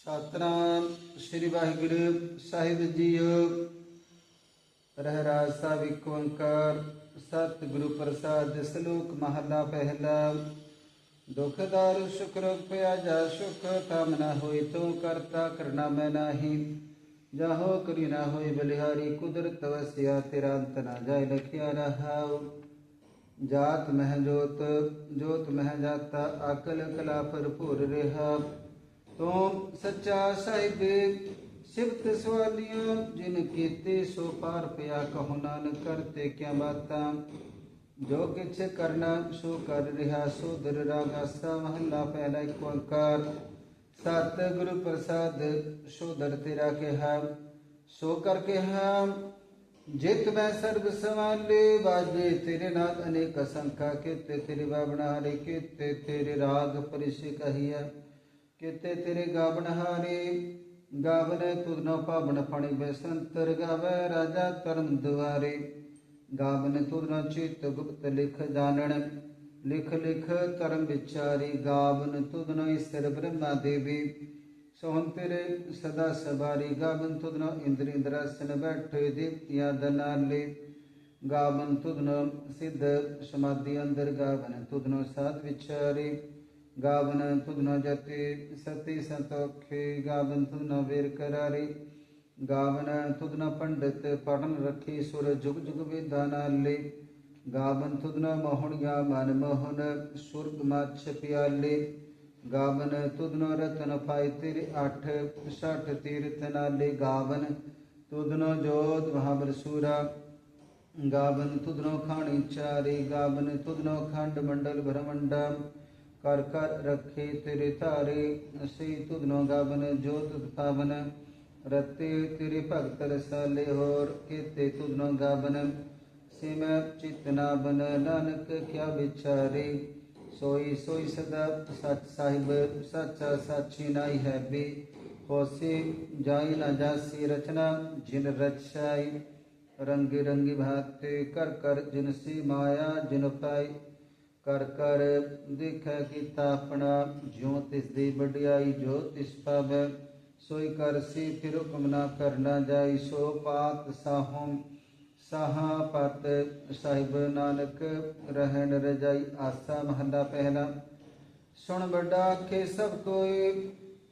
ਸਤਨਾਮ ਸ੍ਰੀ ਵਾਹਿਗੁਰੂ ਸਾਹਿਬ ਜੀਓ ਰਹਿਰਾਜ ਸਾਹਿਬ ਇੱਕ ਓੰਕਾਰ, ਸਤਿਗੁਰੂ ਪ੍ਰਸਾਦ, ਸ਼ਲੋਕ ਮਹਲਾ ਪਹਿਲਾ। ਦੁਖ ਦਾਰੂ ਸੁਖ ਰੋਗ ਪਿਆ ਜਾ ਸੁਖ, ਕਾਮ ਨਾ ਹੋਈ ਤੂੰ ਕਰਤਾ ਕਰਨਾ ਮੈਂ ਨਾਹੀ। ਜਾਹੋ ਕਰੀ ਨਾ ਹੋਈ ਬਲਿਹਾਰੀ, ਕੁਦਰਤ ਵਸਿਆ ਤੇਰਾ ਅੰਤ ਨਾ ਜਾਇ ਲਖਿਆ ਰਹਾਉ। ਜਾਤ ਮਹਿ ਜੋਤ ਜੋਤ ਮਹਿ ਜਾਤਾ, ਅਕਲ ਕਲਾ ਭਰਪੂਰ ਰਹਾ। ਤੂੰ ਸੱਚਾ ਸਾਹਿਬ, ਸਿਫਤ ਸਵਾਲੀਆਂ, ਜਿਨ ਕੀਤੇ ਸੋ ਪਾਰ ਪਿਆ, ਕਹੋ ਨਾਨਕ ਕਰਤੇ ਕਿਆ ਬਾਤਾਂ? ਜੋ ਕਿਛ ਕਰਨਾ, ਸੋ ਕਰ ਰਿਹਾ, ਸੋ ਦਰ ਰਾਗ ਮਹੱਲਾ ਪਹਿਲਾ ਇੱਕ ਓੰਕਾਰ ਸਤ ਗੁਰੂ ਪ੍ਰਸਾਦ, ਸੋ ਦਰ ਤੇਰਾ ਕਿਹਾ, ਸੋ ਕਰ ਕਿਹਾ, ਜਿਤ ਮੈਂ ਸਰਬ ਸਮਾਲੇ ਬਾਜੇ ਤੇਰੇ ਨਾਲ ਅਨੇਕ ਸੰਖਾ ਕੀਤੇ, ਤੇਰੇ ਬਾਬਣਾ ਹਰੇ ਕੀਤੇ, ਤੇਰੇ ਰਾਗ ਪਰਿਸ਼ ਕਹੀਆ। ਕੀਤੇ ਤੇਰੇ ਗਾਵਣ ਹਾਰੇ, ਗਾਵਨ ਤੁਧ ਨਾ ਪਾਵਨ ਫਣੀ ਬੈਸੰਤਰ ਗਾਵੇ ਰਾਜਾ ਧਰਮ ਦੁਆਰੇ। ਗਾਵਨ ਤੁਧ ਨਾ ਚਿਤ ਗੁਪਤ ਲਿਖ ਜਾਣਨ, ਲਿਖ ਲਿਖ ਧਰਮ ਵਿਚਾਰੀ। ਗਾਵਨ ਤੁਧ ਨਾ ਈਸ਼ਰ ਬ੍ਰਹਮਾ ਦੇਵੀ ਸੋਹੰ ਤੇਰੇ ਸਦਾ ਸਵਾਰੀ। ਗਾਵਨ ਤੁਧ ਨਾ ਇੰਦਰ ਇੰਦਰਾਸਨ ਬੈਠੇ ਦੇਵਤਿਆਂ ਦਨਾਲੇ ਗਾਵਨ ਤੁਧ ਨਾ ਸਿੱਧ ਸਮਾਧੀ ਅੰਦਰ ਗਾਵਨ ਤੁਧ ਨਾ ਸਾਧ ਵਿਚਾਰੀ। ਗਾਵਨ ਤੁਧ ਨਾ ਜਤੇ ਸਤੀ ਸੰਤੋਖੇ ਗਾਵਨ ਤੁਧ ਨਾ ਵੇਰ ਕਰਾਰੇ। ਗਾਵਨ ਤੁਧ ਨਾ ਪੰਡਿਤ ਪੜਨ ਰੱਖੀ ਸੁਰ ਜੁਗ ਜੁਗ ਵੇਦਾਂ ਨਾਲੇ। ਗਾਵਨ ਤੁਧ ਨਾ ਮੋਹਣਿਆ ਮਨ ਮੋਹਨ ਸੁਰਗ ਮਛ ਪਿਆਲੇ। ਗਾਵਨ ਤੁਧ ਨਾ ਰਤਨ ਪਾਈ ਤੇਰੇ ਅਠ, ਸਠ ਤੀਰਥ ਨਾਲੇ। ਗਾਵਨ ਤੁਧ ਨਾ ਜੋਤ ਮਹਾਬਲ ਸੂਰਾ। ਗਾਵਨ ਤੁਧ ਨਾ ਖਾਣੀ ਚਾਰੇ। ਗਾਵਨ ਤੁਧ ਨਾ ਖੰਡ ਮੰਡਲ ਬ੍ਰਹਮੰਡਾ। कर कर रखे तेरे तारे से तुदनो गावन, जो तुद पावन। रते तेरे भगत रसाले होर, केते तुदनो गावन। सिम चितना बन नानक क्या बिचारे सोई सोई सदा सच साहिब, सचा साची नाई है बे। होसे जाई ना जासी रचना, जिन रचाई। रंगी रंगी भाते कर कर जिनसी माया जिन पाई। ਕਰ ਕਰ ਦੇਖੈ ਕੀਤਾ ਆਪਣਾ, ਜਿਉ ਤਿਸ ਦੀ ਵਡਿਆਈ, ਜੋ ਤਿਸ ਪਾਵੈ, ਸੋਈ ਕਰ ਫਿਰ ਹੁਕਮ ਨਾ ਕਰਨਾ ਜਾਈ, ਸੋ ਪਾਤ ਸਾਹੋਂ ਸਾਹਾ ਪਤ ਸਾਹਿਬ ਨਾਨਕ ਰਹਿਣ ਰਜਾਈ, ਆਸਾ ਮਹੱਲਾ ਪਹਿਲਾ। ਸੁਣ ਵੱਡਾ ਕੇ ਸਭ ਕੋਈ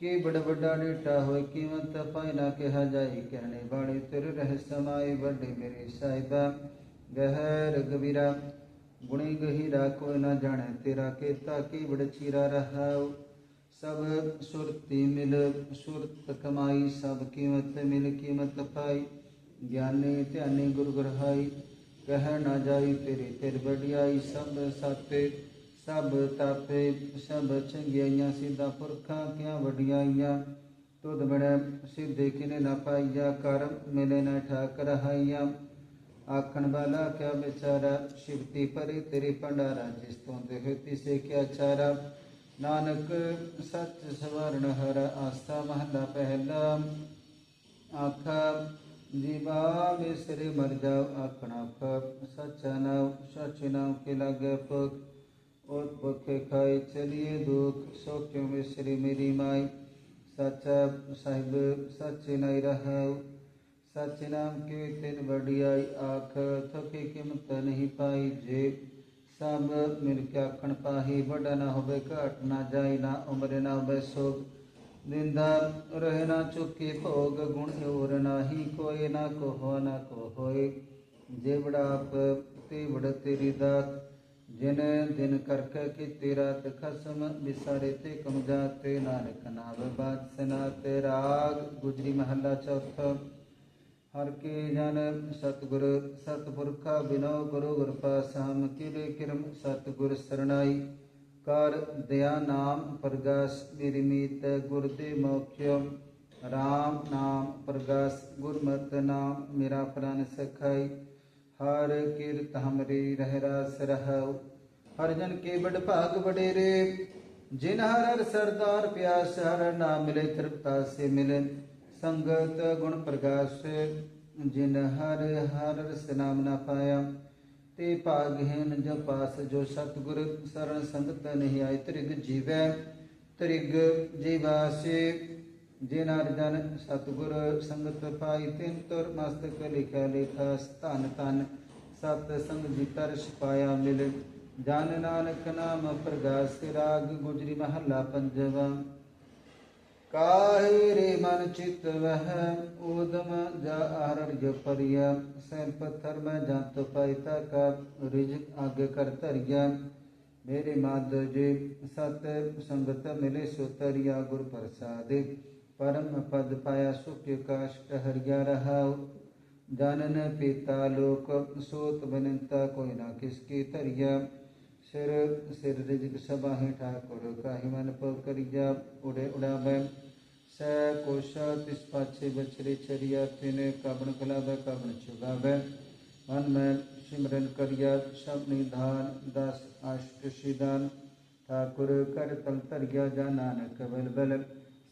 ਕੀ ਬੜ ਵੱਡਾ ਡੇਟਾ ਹੋਏ ਕੀਮਤ ਪਾਈ ਨਾ ਕਿਹਾ ਜਾਈ, ਕਹਿਣੇ ਬਾਣੀ, ਤੇਰੇ ਰਹਿ ਸਮਾਏ ਵੱਡੇ ਮੇਰੇ ਸਾਹਿਬਾ, ਗਹਿਰ ਗਵੀਰਾ। ਗੁਣੀ ਗਹੀਰਾ ਕੋਈ ਨਾ ਜਾਣੈ, ਤੇਰਾ ਕੀਤਾ ਕੀ ਬੜ ਚੀਰਾ ਰਹਾਉ? ਸਭ ਸੁਰਤੀ ਮਿਲ, ਸੁਰਤ ਕਮਾਈ, ਸਭ ਕੀਮਤ ਮਿਲ, ਕੀਮਤ ਪਾਈ। ਗਿਆਨੀ ਧਿਆਨੀ ਗੁਰ ਗਰਹਾਈ, ਕਹਿ ਨਾ ਜਾਈ ਤੇਰੀ ਤੇਰ ਵਡਿਆਈ। ਸਭ ਸਾਤੇ ਸਭ ਤਾਪੇ, ਸਭ ਚੰਗਿਆਈਆਂ, ਸਿੱਧਾ ਪੁਰਖਾਂ ਕਿਆ ਵਡਿਆਈਆਂ? ਤੁਧ ਬੜੈ ਸਿੱਧੇ ਕਿਨੇ ਨਾ ਪਾਈਆ, ਕਰਮ ਮਿਲੇ ਨਾ ਠਾਕ ਰਹਾਈਆਂ। आखन वाला क्या बेचारा? शिवती पर तेरे भंडारा जिस तो देह से क्या चारा? नानक सच सवरण हर आस्था महला पहला। आखा जीवा बिसरे मर जाओ, आखन आख सचा नाव, सच नाव के लागे पग और भुखे खाए चलिए दुख, सो क्यों बिसरे मेरी माई? सच साहिब, सच नहीं रहा ਸਚ ਨਾਮ ਕੇ ਤਿਨ ਵਡਿਆਈ ਆਖ, ਥਕੇ ਕਿਮਤ ਨਹੀਂ ਪਾਈ ਜੇ ਸਭ ਮਿਲ ਕੇ ਆਖਣ ਪਾਹੀ, ਵੱਡਾ ਨਾ ਹੋਵੇ, ਘਟ ਨਾ ਜਾਈ, ਨਾ ਉਮਰ ਨਾ ਹੋਵੇ ਸੋਗ। ਨਿੰਦਾ ਰਹਿ ਨਾ ਚੁੱਕੇ ਭੋਗ, ਗੁਣ ਹੋਰ ਨਾਹੀ, ਕੋਈ ਨਾ ਕੋ ਨਾ ਕੋ ਹੋਏ ਜੇ ਬੜਾਪ ਤੇ ਬੜ ਤੇਰੀ ਦਾਤ, ਜਿਨ ਦਿਨ ਕਰਕ ਕੀ ਤੇਰਾ ਖਸਮ ਵਿਸਾਰੇ ਤੇ ਕਮ ਜਾਤੇ। ਨਾਨਕ ਨਾਮ ਬਾਦ ਸਨਾ ਤੇ ਰਾਗ, ਗੁਜਰੀ ਮਹੱਲਾ ਚੌਥਾ। ਹਰ ਕੇ ਜਨ ਸਤਗੁਰ ਸਤਪੁਰਖਾ ਬਿਨੋ ਗੁਰੂ ਗੁਰ ਪਾਸਾਮ ਕਿਲੇ ਕਿਰਮ ਸਤਗੁਰ ਸਰਣਾਈ। ਕਰ ਦਇਆ ਨਾਮ ਪ੍ਰਗਾਸ ਮੇਰੀ ਗੁਰ ਦੇ ਮੋਖਿਓ। RAM ਨਾਮ ਪ੍ਰਗਾਸ ਗੁਰਮਤਿ ਨਾਮ ਮੇਰਾ ਪ੍ਰਾਨ ਸਖਾਈ। ਹਰ ਕੀਰਤ ਹਮਰੀ ਰਹਿ ਰਾਸ ਰਹਾਉ। ਹਰ ਜਨ ਕੇ ਬੜ ਭਾਗ ਵਡੇਰੇ। ਜਿਨ ਹਰ ਹਰ ਸਰਦਾਰ ਪਿਆਸ ਹਰ ਨਾਮ ਮਿਲੇ ਤ੍ਰਿਪਤਾ ਸੇ ਮਿਲੇ ਸੰਗਤ ਗੁਣ ਪ੍ਰਕਾਸ਼ ਜਿਨ ਹਰ ਹਰ ਰਸ ਨਾਮ ਨਾ ਪਾਇਆ, ਤੇ ਭਾਗਹੀਨ ਜੋ ਪਾਸ ਜੋ ਸਤਿਗੁਰ ਸਰਣ ਸੰਗਤ ਨਹੀਂ ਆਈ ਤ੍ਰਿਗ ਜੀਵੈ, ਤ੍ਰਿਗ ਜੀਵਾਸੇ, ਜਿਨ ਅਰਜਨ ਸਤਿਗੁਰ ਸੰਗਤ ਪਾਈ, ਤਿਨ ਤੁਰ ਮਸਤਕ ਲਿਖਿਆ ਲਿਖਾ, ਧਨ ਧਨ ਸਤ ਸੰਗ ਜੀ ਤਰਸ ਪਾਇਆ ਮਿਲ। ਜਨ ਨਾਨਕ ਨਾਮ ਪ੍ਰਗਾਸ, ਰਾਗ ਗੁਜਰੀ ਮਹੱਲਾ ਪੰਜਵਾ। मन चित वह उदम जा परिय। सैन पत्थर में तो का रिज आगे कर तरिया। मेरे माधव जी सत संगत मिले सुतरिया गुरु प्रसाद। परम पद पाया सुख काष्ट हरिया रहा जानन पिता लोक, सोत बनता कोई ना किसकी तरिया। सिर शरीर जिज्ञासा बाहें ठाकुर काही मन पकड़ जा उड़े उड़ा उड़ावे स कोशा तिस पाछे बछड़े चरिया तिने काबण खिलावे काबण चुगावे मन में सिमरन करिया सब निधान दास दस अष्टशिदान ठाकुर कर तल तरिया जा नानक बल बल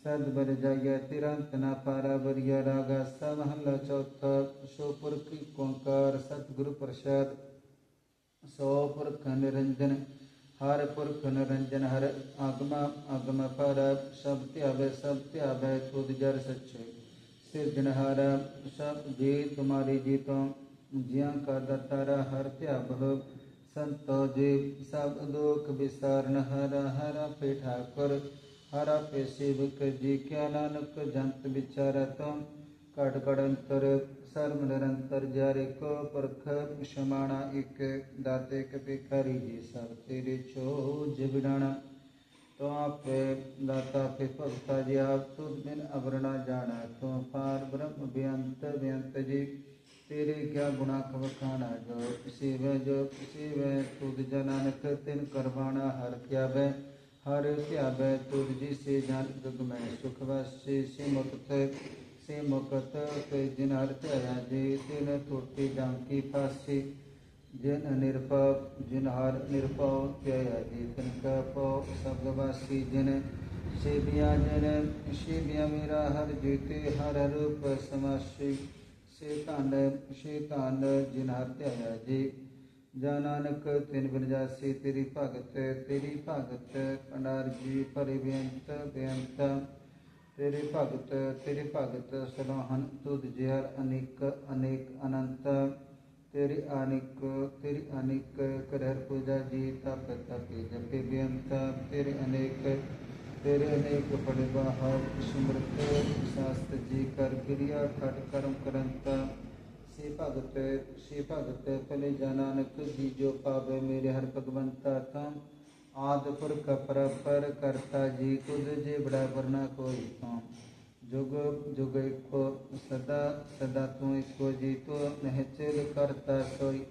सद बर जाया तिरंत ना पारा बरिया रागा सब हल्ला चौथा शोपुर की कोंकार सतगुरु प्रसाद ਸੋ ਪੁਰਖ ਨਿਰੰਜਨ, ਹਰ ਪੁਰਖ ਨਿਰੰਜਨ, ਹਰ ਆਗਮ ਆਗਮ ਪਰ ਸਭ ਧਿਆਵੇ ਸਭ ਧਿਆਵੇ ਤੁਧ ਜਰ ਸੱਚੇ। ਸਿਰਜਣਹਾਰ ਸਭ ਜੀ ਤੁਮਾਰੀ ਜੀ ਤੋਂ ਜਿਆਂ ਕਾ ਦਤਾਰਾ ਹਰ ਧਿਆਵ ਸੰਤੋ ਜੀ ਸਭ ਦੁਖ ਵਿਸਾਰਨ, ਹਰ ਹਰ ਆਪੇ ਠਾਕੁਰ, ਹਰ ਆਪੇ ਸੇਵਕ, ਜੀ ਕਿਆ ਨਾਨਕ ਜੰਤ ਵਿਚਾਰਤ। ਘਟ ਘਟ ਅੰਤਰ સર્મનરંતર જ્યારે ક પરખ ક્ષમાણા એક દાતે કપે કરી जी સર तेरे छो જગડાણા तो आप दाता पे भक्ता जी आप तो बिन अवरणा जाना। तो पार ब्रह्म बेअंत बेअंत जी। तेरे क्या गुणा खबखाना जो किसी सेव जो किसी सेव तुद जनानक तिन करवाना। हर क्या वह हर क्या वह तुद जी से जान जुग में सुख वै सिमत मुक्त से मुकत जिन अर्थ जे तिन त्रुटि डांकी पासे जिन निरप जिन हर निरपव जे तिन कपव शब्दवासी जिन शिव्या जिन शिव्या मेरा हर जीते, हर रूप समासी। शेतांड शेतांड जिन हर जे जा नानक, तिन बिरजासी तेरी भगत तेरी भगत, पंडार जी परिव्यंत व्यंत ਤੇਰੀ ਭਗਤ ਤੇਰੀ ਭਗਤ ਪੰਡਾਰ ਜੀ ਪਰਿ ਬੇਅੰਤ ਬੇਅੰਤ ਤੇਰੇ ਭਗਤ ਤੇਰੇ ਭਗਤ ਸਲਾਹਨ ਤੁਧ ਜਿਹਰ ਅਨੇਕ ਅਨੇਕ ਅਨੰਤ ਤੇਰੀ ਅਨੇਕ ਤੇਰੀ ਅਨੇਕ ਕਰਹਿ ਪੂਜਾ ਜੀ ਤਪ ਤਪੇ ਜਪੇ ਬੇਅੰਤ ਤੇਰੇ ਅਨੇਕ ਤੇਰੇ ਅਨੇਕ ਬੜੇ ਬਾਹਰ ਸਿਮਰਤ ਸਾਸਤ ਜੀ ਕਰ ਕਿਰਿਆ ਖਟ ਕਰਮ ਕਰੰਤ ਸੇ ਭਗਤ ਸੇ ਭਗਤ ਭਲੇ ਜਨਾਨਕ ਜੀ ਜੋ ਪਾਵੇ ਮੇਰੇ ਹਰ ਭਗਵੰਤਾ ਤਮ ਆਦਿ ਪੁਰਖ ਪਰਪਰ ਕਰਤਾ ਜੀ ਤੁਧ ਜੇ ਬੜਾ ਵਰਨਾ ਕੋਈ ਤੋਂ। ਜੁਗ ਜੁਗ ਇੱਕੋ, ਸਦਾ ਸਦਾ ਤੂੰ ਇੱਕੋ ਜੀ, ਤੂੰ ਨਹਿਚਲ ਕਰਤਾ ਸੋਈ।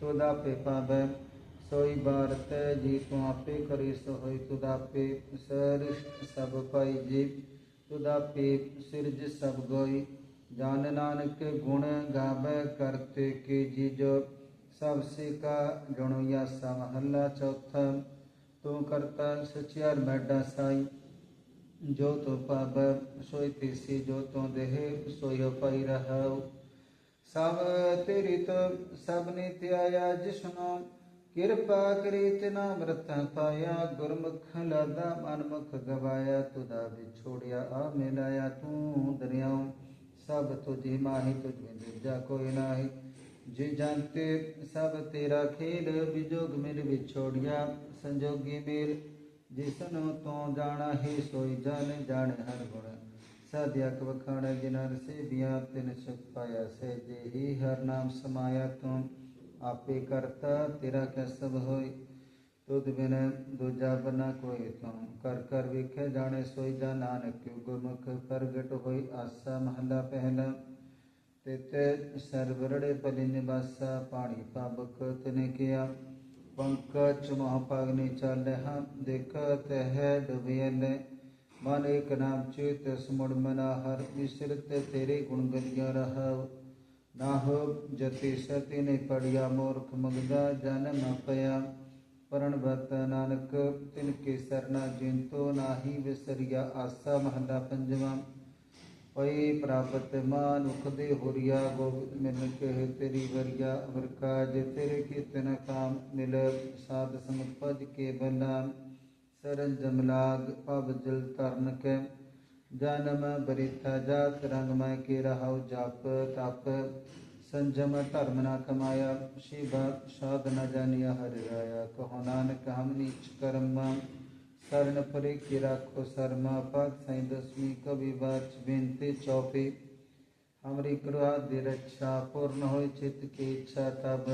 ਤੁਦਾ ਪੇ ਪਾਵੇ, ਸੋਈ ਬਾਰਤ ਜੀ, ਤੂੰ ਆਪੇ ਕਰੀ ਸੋ ਤੁਦਾ ਆਪੇ ਸਰਿਸ਼ਟ ਸਭ ਪਾਈ ਜੀ ਤੁਦਾ ਆਪੇ ਸਿਰਜ ਸਭ ਗੋਈ। ਜਾਨ ਨਾਨਕ ਗੁਣ ਗਾਵੇ, ਕਰਤੇ ਕੀ ਜੀ ਜੋ। ਸਭ ਸੇ ਕਾ ਗਣੋਇਆ ਸਾ ਚੌਥਾ। ਤੂੰ ਕਰਤਾ ਸਚਿਆਰ ਮੈਡਾ ਸਾਈ, ਜੋ ਤੋ ਪਾਬ ਸੋਈ ਤੀਸੀ, ਜੋ ਤੋ ਦੇਹ ਸੋਈ ਪਾਈ ਰਹਾਉ। ਸਭ ਤੇਰੀ ਤੋ ਸਭ ਨੇ ਧਿਆਇਆ ਜਿਸਨੂੰ ਕਿਰਪਾ ਕਰੀ ਤਿਨਾ ਮਰਤ ਪਾਇਆ। ਗੁਰਮੁਖ ਲਾਦਾ ਮਨਮੁਖ ਗਵਾਇਆ ਤੁਦਾ ਵਿਛੋੜਿਆ, ਆ ਮਿਲਾਇਆ ਤੂੰ ਦਰਿਆਉ। ਸਭ ਤੁਝੀ ਮਾਹੀ, ਤੁਝ ਬਿਨ ਜਾ ਕੋਈ ਨਾਹੀ। ਜੀ ਜਾਣਤੇ ਸਭ ਤੇਰਾ ਖੇਲ ਵਿਜੋਗ ਮਿਲ ਵਿਛੋੜਿਆ, ਸੰਜੋਗੀ ਮੇਲ। ਜਿਸਨੂੰ ਤੂੰ ਜਾਣਾ ਹੀ, ਸੋਈ ਜਾਣ ਜਾਣ ਹਰ ਗੁਣ। ਸਾਧਿਆ ਕਵਖਾਣ ਜਿਨਰ ਸੇ ਬਿਆ ਤਿਨ ਸੁਖ ਪਾਇਆ ਸੇ ਜੇ ਹੀ। ਹਰ ਨਾਮ ਸਮਾਇਆ ਤੂੰ, ਆਪੇ ਕਰਤਾ, ਤੇਰਾ ਕਿਆ ਸਭ ਹੋਈ ਤੁਧ ਬਿਨ ਦੂਜਾ ਬਨਾ ਕੋਈ ਤੂੰ। ਕਰ ਕਰ ਵੇਖੇ ਜਾਣੇ ਸੋਈ ਜਾ ਨਾਨਕ ਗੁਰਮੁਖ ਪ੍ਰਗਟ ਹੋਈ ਆਸਾ ਮਹੱਲਾ ਪਹਿਲਾ। ਤਿਤ ਸਰਵਰੜੇ ਪਲਿ ਨਿਵਾਸਾ, ਪਾਣੀ ਪਾਬਕ ਤਨੇ ਕਿਆ। ਪੰਕਜ ਮਹਾਪਾਗਨੀ ਚਾਲਹ ਦੇਖਤ ਹੈ ਡੁਬਿਐਲੇ ਮਨ ਏਕ ਨਾਮ ਚੇਤ ਸਮੁੜ ਮਨਾ ਹਰ ਵਿਸਰਤ ਤੇਰੇ ਗੁਣ ਗਲਿਆ ਰਹਾਉ। ਨਾਹੁ ਜਤੀ ਸਤੀ ਨੇ ਪੜਿਆ, ਮੂਰਖ ਮਗਦਾ ਜਨਮ ਪਿਆ। ਪਰਣ ਬਤ ਨਾਨਕ, ਤਿਨ ਕੇ ਸਰਨਾ ਜਿੰਤੋ ਨਾਹੀ ਵਿਸਰਿਆ, ਆਸਾ ਮਹੱਲਾ ਪੰਜਵਾਂ। ਪਈ ਪ੍ਰਾਪਤ ਮਾਨੁਖ ਦੇ ਹੋਰੀਆ ਗੋਬਿੰਦ ਮਿਲ ਕੇ ਤੇਰੀ ਵਰਿਆ ਅਵਰ ਕਾਜ ਤੇਰੇ ਕੀਰਤਨ ਕਾਮ ਮਿਲ ਸਾਧ ਸੰਗਤ ਭਜ ਕੇ ਬਲਾ ਸਰਨ ਜਮਲਾਗ ਪਬ ਜਲ ਤਰਨ ਕੇ, ਜਨਮ ਬਰਿਥਾ ਜਾਤ ਰੰਗ ਮੈਂ ਕੇ ਰਹਾਉ ਜਪ ਤਪ। ਸੰਜਮ ਧਰਮ ਨਾ ਕਮਾਇਆ, ਸ਼ਿਵਾ ਸਾਧ ਨਾ ਜਾਣਿਆ ਹਰਿ ਰਾਇਆ, ਕਹੋ ਨਾਨਕ ਹਮ ਨੀਚ ਕਰਮ। कर्णपुरी किराको शर्मा पग साई दसमी कवि बाच बेनती चौपी। हमारी कृहा दिरक्षा पूर्ण हो चित की इच्छा, तब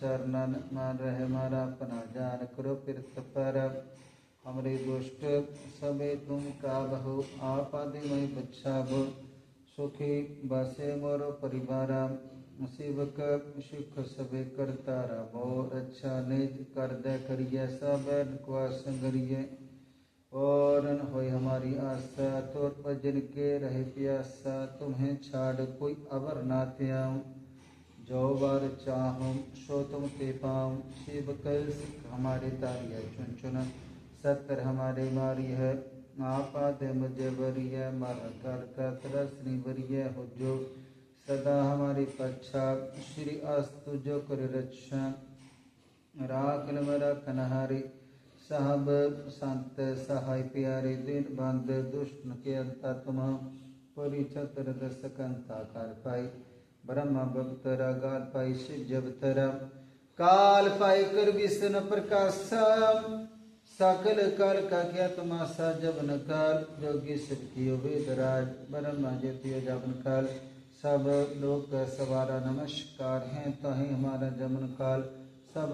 चरणन मान रहे मारा पनाजार करो तीर्थ पर हमारे दुष्ट सबे तुम का बहु, आप आदि मई बच्छा भो सुखी बसे मोरो परिवार शिवक सुख सबे करता मोर अच्छा निज कर दे करिए, सब कुआ संगरिए। और न होय हमारी आशा, तोर पर जिनके रहे प्यासा, तुम्हें छाड़ कोई अवर ना त्याऊं। जो बार चाहूँ, सो तुम ते पाऊँ। शिव कल सिख हमारे तारिया, चुन चुन। सत्तर हमारे मारी है। आपा दे मुझे है मारा कर का तरसनी बरी है हो जो। सदा हमारी पच्छा श्री अस्तु जो कर रक्षा। राख मरा कनहारी साहब, संत सहाय प्यारे दिन बंद, दुष्ट के अंता तुम, परि छत्र दस कर पाई। ब्रह्म बक्तरा गाल पाई शिव जब तरा। काल पाई कर विष्ण प्रकाशा। सकल काल का क्या तमाशा, जब न काल। जोगी शिव कियो वेदराज ब्रह्म ज्योतियो जबन काल। सब लोग सवारा नमस्कार हैं तो ही हमारा जमन काल। सब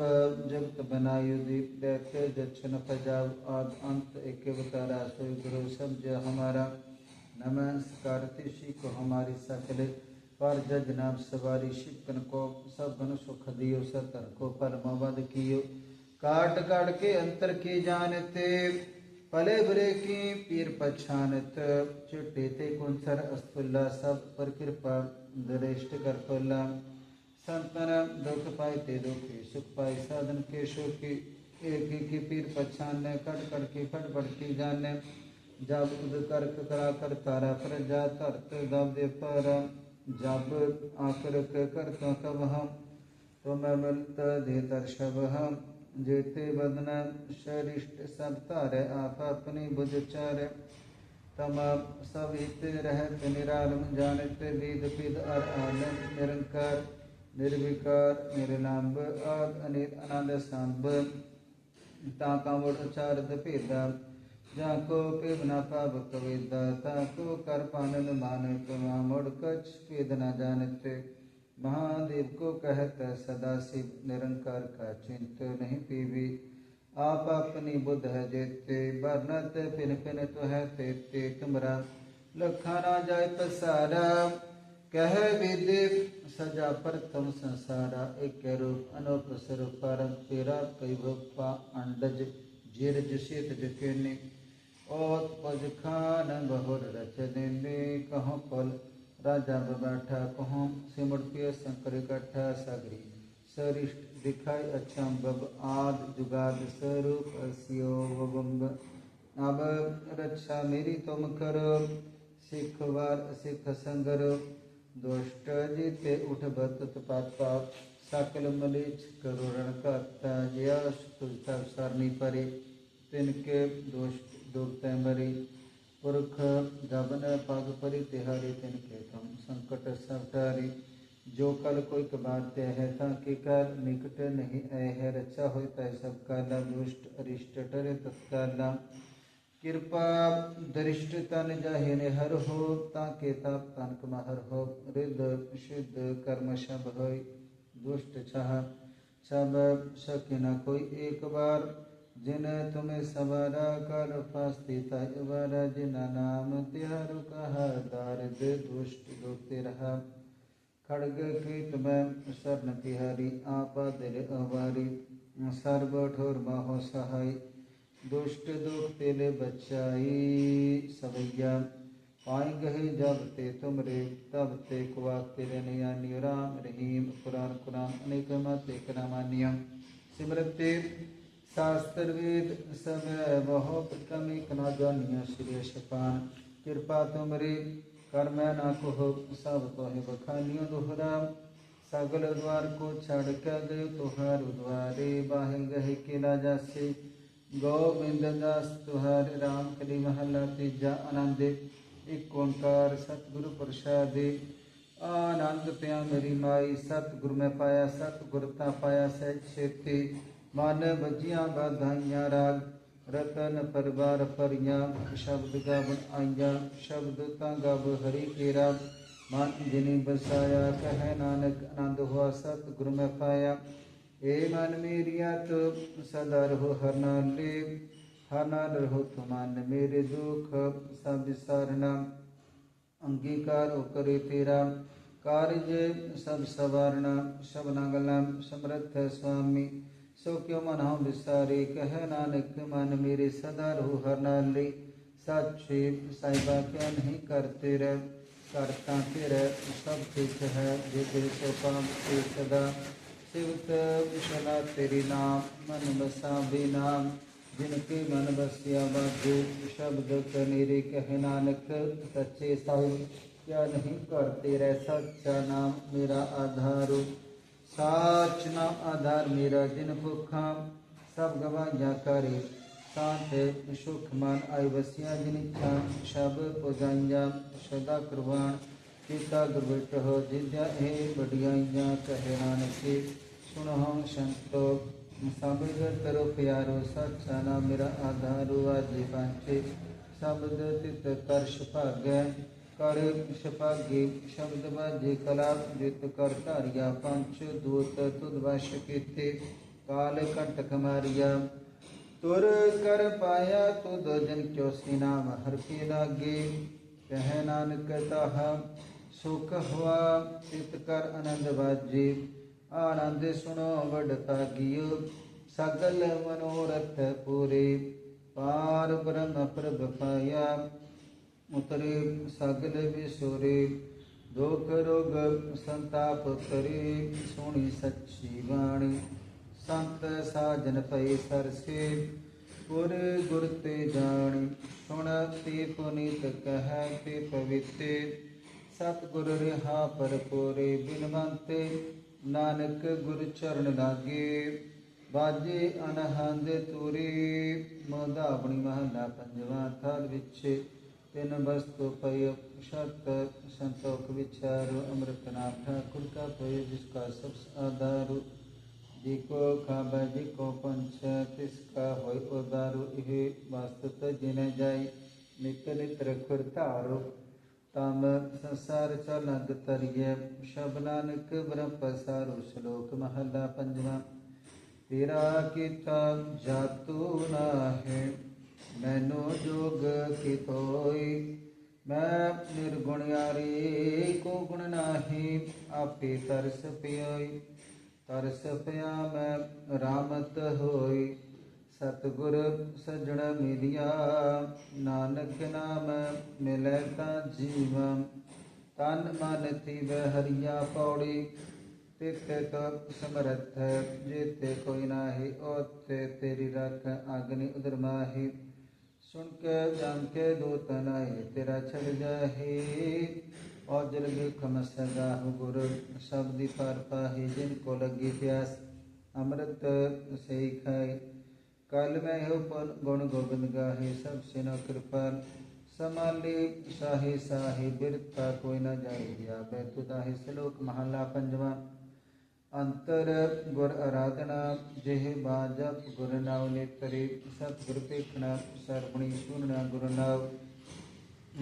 जगत बनायु दीप दैत्य दक्षिण पजाब आद अंत एक अवतारा सोई गुरु सब जो हमारा। नमस्कार तिशी को हमारी सकल। पर जज नाम सवारी, शिकन को सब गण सुख दियो सतर को परम वध कियो। काट काट के अंतर की जानते, पले बुरे की पीर पछानत। चुट्टे ते कुंसर अस्तुल्ला, सब पर कृपा दरिष्ट कर पल्ला संतन दुख पाए ते दुखी, सुख पाए साधन के शोकी। एक एक की पीर पछाने, कट कट की फट की जाने। जब उद कर करा कर तारा पर जा तरत दब दे पर। जब आकर कर तो कब हम तो मैं मिलत दे दर्शब हम। जेते बदन शरिष्ठ सब तारे, आप अपनी बुझ चारे। तमाम सब हित रहत, निरालम जानत, वेद पिद अर आनंद निरंकार। निर्विकार निरलंब आद अनित आनंद संभ ताका मुड़ उचारत भेदा जाको पिब न पाप कवेदा ताको कर पानन मानक मुड़ कछ भेद न जानते। महादेव को कहत, सदा शिव निरंकार का चिंत नहीं पीवी। आप अपनी बुद्ध है जेते, बरनत, पिन पिन तो है तेते। तुमरा लखा ना जाय पसारा कह विदे सजा प्रथम संसारा, एक रूप अनूप स्वरूप परम तेरा कई भक्पा अंडज जीरज शीत जकेने और पज खान बहुर रच देने कहो पल, राजा बैठा कहो सिमट पिय शंकर इकट्ठा सागरी। सरिष्ठ दिखाई अच्छा बब आद जुगाद स्वरूप अस्यो वबंब अब रक्षा मेरी तुम करो, सिख वार सिख संगर। दुष्ट जीते उठ पापा, सकल मलिच करुण करता यश तुझता सरनी परे। तिनके दुष्ट दुखते मरी। पुरख जबन पग परि तिहारी, तिनके तुम संकट सब जो कल कोई कबाते है, ताकि कर निकट नहीं ऐ है। रचा हो तय सब काला, दुष्ट अरिष्ट टरे तत्काला। कृपा दरिष्ट तन जाहिन हर हो ताके तप तन कमहर हो रिद शुद्ध कर्म शब हो दुष्ट छह सब सके न कोई एक बार जिन तुम्हें सवारा कर फास्ती तबारा जिन नाम त्यारु कहा दारिद दुष्ट दुखते रहा खड़ग कीट में शरण तिहारी आपा दिल अवारी सर्व ठोर बाहो सहाय दुष्ट दुख तेले बचाई सवैया पाई गहे जब ते तुम रे तब ते कुआ तेरे नयानी राम रहीम। कुरान कुरान अनेक मत एक रामान्य सिमरते शास्त्र वेद, सब बहु कमी कना जानिया श्री शपान कृपा तुमरे, कर मैं ना कहो, सब तो है बखानियों दोहरा सगल द्वार को छड़ कर दे तुहार द्वारे बाहे गहे के राजा ਗੋਬਿੰਦ ਦਾਸ ਤੁਹਾਰੇ ਰਾਮ ਕਲੀ ਮਹੱਲਾ ਤੀਜਾ ਆਨੰਦ ਇੱਕ ਓੰਕਾਰ ਸਤਿਗੁਰੂ ਪ੍ਰਸਾਦਿ ਆਨੰਦ ਪਿਆ ਮੇਰੀ ਮਾਈ, ਸਤਿਗੁਰ ਮੈਂ ਪਾਇਆ, ਸਤਿਗੁਰ ਤਾਂ ਪਾਇਆ ਸਹਿਜ ਛੇਤੀ। ਮਨ ਵਜੀਆਂ ਬਾਧਾਈਆਂ ਰਾਗ, ਰਤਨ ਪਰਵਾਰ ਪਰਿਆਂ ਸ਼ਬਦ ਗਾਵਨ ਆਈਆਂ, ਸ਼ਬਦ ਤਾਂ ਗਬ ਹਰੀ ਕੇਰਾ। ਮਨ ਜਿਨੇ ਬਸਾਇਆ, ਕਹਿ ਨਾਨਕ ਆਨੰਦ ਹੋਆ, ਸਤਿਗੁਰ ਮੈਂ ਪਾਇਆ। ए मन मेरिया तो सदा रहो, हर नाले हर नाल रहो तो मन मेरे दुख, सब विसारना अंगीकार हो करे तेरा कार्य सब सवारणा सब नगलम समर्थ स्वामी, सो क्यों मन हम विसारे? कह नानक, मन मेरे सदा रहो, हर नाले साक्षी साहिबा क्या नहीं करते रह? करता तेरे सब कुछ है जिस सदा। शिवत विशला तेरी नाम मन बसा भी नाम जिनकी मन बसिया बाजे शब्द कनेरे कहे नानक सच्चे साहब क्या नहीं करते रह सच्चा नाम मेरा आधार? साच नाम आधार मेरा जिन भुखा। सब गवाइया करे सांत सुख मान आयु बसिया जिन इच्छा शब पुजाइया सदा कुर्बान। ਇੱਛਾ ਸ਼ਬ ਪੁਜਾਈਆਂ ਸਦਾ ਕੁਰਬਾਨ ਕੀਤਾ ਗੁਰਬਿਟ ਹੋ ਜਿੰਦਿਆ ਇਹ ਵਡਿਆਈਆਂ ਕਹਿ ਨਾਨਕੇ ਸੁਣੋ ਸੰਤੋ ਸਬਦ ਕਰੋ ਪਿਆਰੋ ਸੱਚਾ ਨਾਮ ਮੇਰਾ ਆਧਾਰੋ ਆਜੇ ਪੰਚੇ ਸ਼ਬਦ ਤਿਤ ਕਰਸ਼ ਭਾਗੈ ਕਰ ਸ਼ਪਾਗੇ ਸ਼ਬਦ ਬਾਜੇ ਕਲਾ ਜਿਤ ਕਰ ਧਾਰਿਆ ਪੰਚ ਦੂਤ ਤੁਧ ਵਸ਼ ਕੀਤੇ ਕਾਲ ਕੰਟਕ ਮਾਰਿਆ ਤੁਰ ਕਰ ਪਾਇਆ ਤੁਧ ਜਨ ਕਿਉ ਨਾਮ ਹਰ ਕੇ ਲਾਗੇ ਕਹਿ ਨਾਨਕ ਤਾਹਾ ਸੁਖ ਹੋਆ ਤਿਤ ਕਰ ਆਨੰਦ ਵਾਜੇ ਆਨੰਦ ਸੁਣੋ ਵਡ ਭਾਗਿਓ ਸਗਲ ਮਨੋਰਥ ਪੂਰੇ ਪਾਰ ਬ੍ਰਹਮ ਪ੍ਰਭ ਪਾਇਆ ਉਤਰੇ ਸਗਲ ਵਿਸੁਰੇ ਦੁਖ ਰੋਗ ਸੰਤਾਪ ਕਰੇ ਸੋਹਣੀ ਸੱਚੀ ਬਾਣੀ ਸੰਤ ਸਾਜਨ ਪਈ ਸਰਸੇ ਗੁਰ ਗੁਰ ਤੇ ਜਾਣੀ ਸੁਣ ਤੇ ਪੁਨੀਤ ਕਹੈ ਤੇ ਪਵਿੱਤੇ ਸਤ ਗੁਰ ਰਹਾ ਪਰਪੂਰੇ ਬਿਨਵੰਤੇ ਨਾਨਕ ਗੁਰ ਚਰਨ ਲਾਗੇ, ਬਾਜੇ ਅਨਹੰਦ ਤੁਰੀ। ਮੋਦਾਵਣੀ ਮਹਲਾ ਪੰਜਵਾ ਥਾਲ ਵਿੱਚ, ਤਿੰਨ ਵਸਤੂ ਪਈ ਸ਼ਤ ਸੰਤੋਖ ਵਿਚਾਰੋ, ਅੰਮ੍ਰਿਤ ਨਾਮ ਠਾਕੁਰ ਕਾ ਪਈ ਜਿਸ ਕਾ ਸਭ ਆਧਾਰੂ। ਜੀ ਕੋ ਖਾਬੈ, ਜੀ ਕੋ ਪੰਛ, ਤਿਸ ਕਾ ਹੋਇ ਉਦਾਰੂ। ਇਹ ਵਸਤਤ ਜਿਨੇ ਜਾਈ ਨਿਤ ਨਿਤ ਰਖੁਰ ਧਾਰੋ। ਤਮ ਸੰਸਾਰ ਚਲੰਗ ਤਰੀਏ ਸ਼ਬ ਨਾਨਕ ਬ੍ਰਹਮ ਪਸਾਰੋ ਸ਼ਲੋਕ ਮਹਲਾ ਪੰਜਵਾ। ਤੇਰਾ ਕੀਤਾ ਜਾਤੂ ਨਾਹਿ, ਮੈਨੋ ਜੋਗ ਕੀ ਤੋਈ ਮੈਂ ਨਿਰਗੁਣਿਆਰੀ ਕੋ ਗੁਣ ਨਾਹੀ, ਆਪੇ ਤਰਸ ਪਿਓਈ ਤਰਸ ਪਿਆ ਮੈਂ ਰਾਮਤ ਹੋਈ। ਸਤਗੁਰ ਸਜਣ ਮਿਲਿਆ ਨਾਨਕ ਨਾਮ ਮਿਲੈ ਤਾਂ ਜੀਵਨ ਤਨ ਮਨ ਤਿਵ ਹਰੀਆ ਪੌੜੀ ਤਿਤੇ ਤੋ ਸਮਰਥ ਜੀਤੇ ਕੋਈ ਨਾਹੀ ਓਤੇ ਤੇਰੀ ਰਖ ਅਗਨੀ ਉਦਰ ਮਾਹੀ ਸੁਣ ਕੇ ਜਮ ਕੇ ਦੂਤ ਨਾਹੀ ਤੇਰਾ ਛੜ ਜਾਹੀ ਔਰ ਜਲ ਬਿਖ ਮਸਗਾ ਗੁਰ ਸਬਦੀ ਪਰ ਪਾਹੀ ਜਿਨ ਕੋ ਲੱਗੀ ਪਿਆਸ ਅੰਮ੍ਰਿਤ ਸਈ ਖਾਈ ਕਲ ਮੈਂ ਹੋ ਪਨ ਗੁਣ ਗੋਬਿੰਦ ਗਾਹੇ, ਸਭ ਸਿਨ ਕਿਰਪਾਲ। ਸਮਾਲੀ ਸਾਹੀ ਸਾਹੀ, ਬਿਰਤਾ ਕੋਈ ਨਾ ਜਾਈ ਆਪੇ ਤੁਦਾਹੀ ਸ਼ਲੋਕ ਮਹਲਾ ਪੰਜਵਾ। ਅੰਤਰ ਗੁਰ ਆਰਾਧਨਾ ਜਿਹ ਬਾਜਪ ਗੁਰ ਨਾਉ ਨੇਤਰੇ। ਸਤ ਗੁਰ ਪੇਖਣਾ ਸਰਬਣੀ ਸੁਨਣਾ ਗੁਰ ਨਾਉ।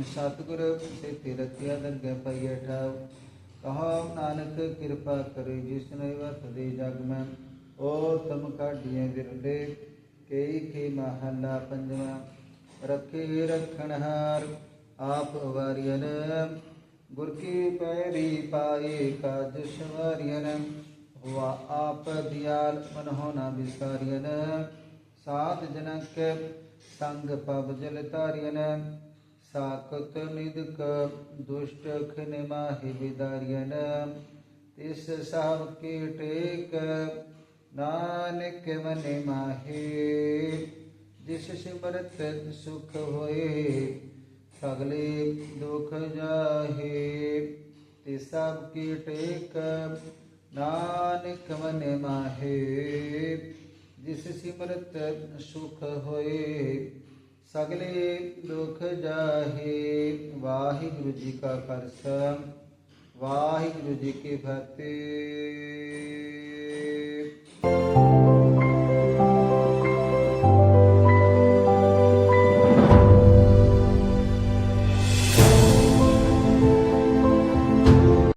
ਸਤਿਗੁਰ ਸੇ ਤਿਰਥਿਆ ਦਰਗਹਿ ਪਈਐ ਠਾਉ। ਕਹੋ ਨਾਨਕ ਕਿਰਪਾ ਕਰੇ, ਜਿਸ ਨੇ ਵਤ ਦੇ ਜਗ ਮੈਂ। ਓ ਤਮ ਕਾਢੀਏ ਵਿਰਲੇ। ਕਈ ਕੇ ਮਹਲਾ ਪੰਜਵਾ, ਰਖੇ ਰਖਣ ਆਪ ਵਾਰਿයਨ ਗੁਰ ਕੀ ਪੈਰੀ ਪਾਏ ਕਾਜ ਸਵਾਰਿයਨ ਹੁਆ ਆਪ ਦਿਆਲ ਮਨ ਹੋਣਾ ਵਿਸਾਰਿਯਨ ਸਾਧ ਜਨਕ ਸੰਗ ਪਵ ਜਲ ਤਾਰਿਯਨ ਸਾਕਤ ਨਿਦਕ ਦੁਸ਼ਟ ਖਿਨ ਮਾਹਿ ਵਿਦਾਰਿਯਨ ਤਿਸ ਸਭ ਕੀ ਟੇਕ नानक मन माहे, जिस सिमरत सुख होए, सगले दुख जाहे। ते सब की टेक नानक मन माहे, जिस सिमरत सुख होए, सगले दुख जाहे। वाहिगुरु जी का करसम वाहिगुरु जी की भक्ति। Thank you.